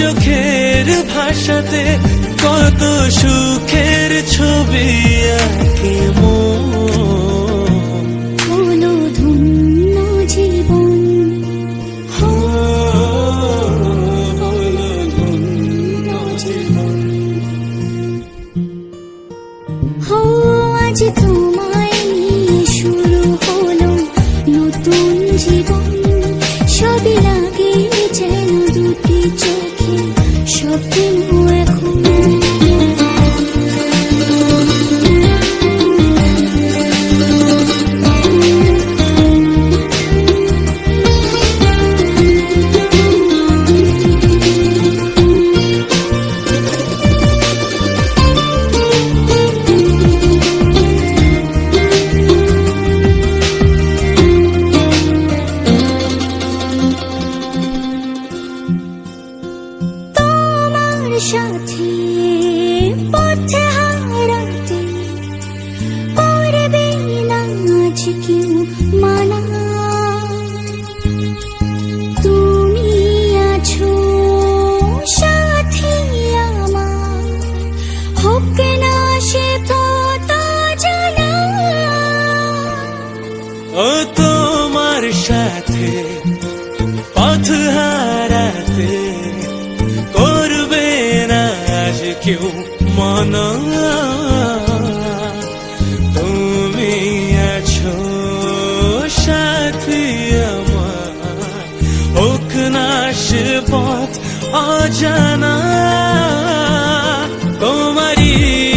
চোখের ভাষাতে কত সুখের ছবি আঁকে আজ তোমায় স্বপ্ন এখন তোমার সাথে কেউ মানা। তুমি আছো সাথী আমার। হোক পথ অজানা। তোমারি